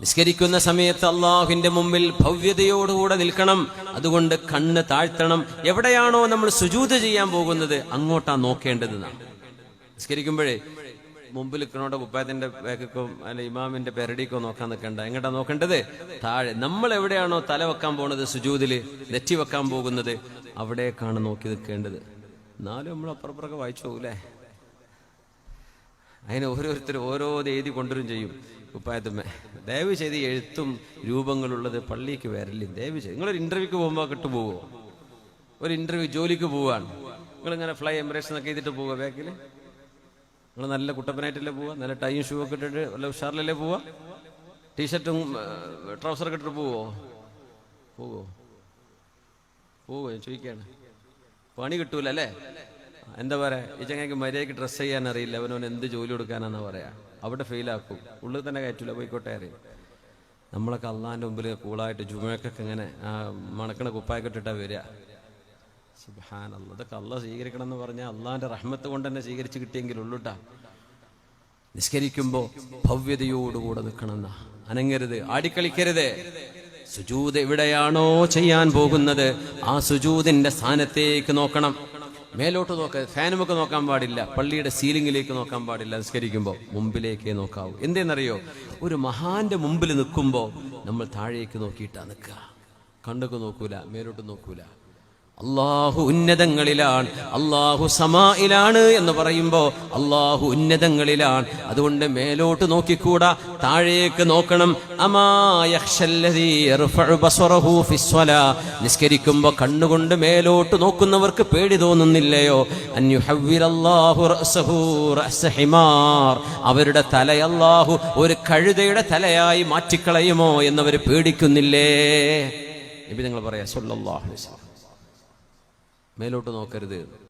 നിസ്കരിക്കുന്ന സമയത്ത് അള്ളാഹുവിന്റെ മുമ്പിൽ ഭവ്യതയോടുകൂടെ നിൽക്കണം. അതുകൊണ്ട് കണ്ണ് താഴ്ത്തണം. എവിടെയാണോ നമ്മൾ സുജൂത് ചെയ്യാൻ പോകുന്നത് അങ്ങോട്ടാ നോക്കേണ്ടത് നാം. നിസ്കരിക്കുമ്പോഴേ മുമ്പിൽ നിൽക്കണോടെ കുപ്പായത്തിന്റെ ബാക്കോ അല്ല ഇമാമിന്റെ പെരടിക്കോ നോക്കാൻ നിൽക്കണ്ട. എങ്ങോട്ടാ നോക്കേണ്ടത്? താഴെ. നമ്മൾ എവിടെയാണോ തല വെക്കാൻ പോകുന്നത് സുജൂതിൽ നെറ്റി വെക്കാൻ പോകുന്നത് അവിടേക്കാണ് നോക്കി നിൽക്കേണ്ടത്. എന്നാലും നമ്മൾ അപ്പുറപ്പുറമൊക്കെ വായിച്ചു പോകൂലേ അതിന് ഓരോരുത്തർ ഓരോ എഴുതി കൊണ്ടുവരും ചെയ്യും. കുപ്പായത്തുമ്മേ ദയവ് ചെയ്ത് എഴുത്തും രൂപങ്ങളുള്ളത് പള്ളിക്ക് വരല്ലേ. ദയവ് ചെയ്ത് നിങ്ങളൊരു ഇന്റർവ്യൂക്ക് പോകുമ്പോൾ കിട്ടു പോവോ? ഒരു ഇന്റർവ്യൂ ജോലിക്ക് പോവാണ്. നിങ്ങളിങ്ങനെ ഫ്ലൈ എംബ്രേഷൻ ഒക്കെ ചെയ്തിട്ട് പോവുക ബാക്കിൽ നിങ്ങൾ നല്ല കുട്ടപ്പനായിട്ടല്ലേ പോവുക നല്ല ടൈം ഷൂ ഒക്കെ ഇട്ടിട്ട് നല്ല ഉഷാറിലല്ലേ പോവുക ടീഷർട്ടും ട്രൗസറൊക്കെ ഇട്ടിട്ട് പോവോ? പോവോ? പോവോ ഞാൻ ചോദിക്കുകയാണ് പണി കിട്ടൂല അല്ലേ എന്താ പറയാ ഈ ചങ്ങയ്ക്ക് മര്യാദയ്ക്ക് ഡ്രസ്സ് ചെയ്യാൻ അറിയില്ല അവനവൻ എന്ത് ജോലി കൊടുക്കാനാന്ന് പറയാ. അവിടെ ഫെയിലാക്കും ഉള്ളിൽ തന്നെ കയറ്റില്ല പോയിക്കോട്ടെ അറിയും നമ്മളൊക്കെ അള്ളാന്റെ മുമ്പിൽ കൂളായിട്ട് ജുമയൊക്കെ ഇങ്ങനെ ആ മണക്കണ കുപ്പായൊക്കെ ഇട്ടിട്ടാ വരിക. അല്ല ഇതൊക്കെ അള്ളാഹ് സ്വീകരിക്കണം എന്ന് പറഞ്ഞാൽ അള്ളാന്റെ റഹ്മത്ത് കൊണ്ട് തന്നെ സ്വീകരിച്ച് കിട്ടിയെങ്കിൽ ഉള്ളുട്ടാ നിസ്കരിക്കുമ്പോ ഭവ്യതയോടുകൂടെ നിൽക്കണമെന്ന അനങ്ങരുത് ആടിക്കളിക്കരുത്. സുജൂത് എവിടെയാണോ ചെയ്യാൻ പോകുന്നത് ആ സുജൂതിന്റെ സ്ഥാനത്തേക്ക് നോക്കണം. മേലോട്ട് നോക്ക ഫാനുമൊക്കെ നോക്കാൻ പാടില്ല. പള്ളിയുടെ സീലിംഗിലേക്ക് നോക്കാൻ പാടില്ല. നിസ്കരിക്കുമ്പോൾ മുമ്പിലേക്കേ നോക്കാവൂ. എന്തേന്നറിയോ? ഒരു മഹാന്റെ മുമ്പിൽ നിൽക്കുമ്പോൾ നമ്മൾ താഴേക്ക് നോക്കിയിട്ടാണ് നിൽക്കുക. കണ്ടൊക്കെ നോക്കൂല മേലോട്ട് നോക്കൂല. അള്ളാഹു ഉന്നതങ്ങളിലാണ് അള്ളാഹു സമായിലാണ് എന്ന് പറയുമ്പോൾ അള്ളാഹു ഉന്നതങ്ങളിലാണ്. അതുകൊണ്ട് മേലോട്ട് നോക്കിക്കൂടാ താഴേക്ക് നോക്കണം. അമായഹ്ഷല്ലദീ യർഫഉ ബസറഹു ഫിസ്വലാ. നിസ്കരിക്കുമ്പോ കണ്ണുകൊണ്ട് മേലോട്ട് നോക്കുന്നവർക്ക് പേടി തോന്നുന്നില്ലയോ. അവരുടെ തല അല്ലാഹു ഒരു കഴുതയുടെ തലയായി മാറ്റിക്കളയുമോ എന്നവർ പേടിക്കുന്നില്ലേ? നബി നിങ്ങൾ പറയാ മേലോട്ട് നോക്കരുത്.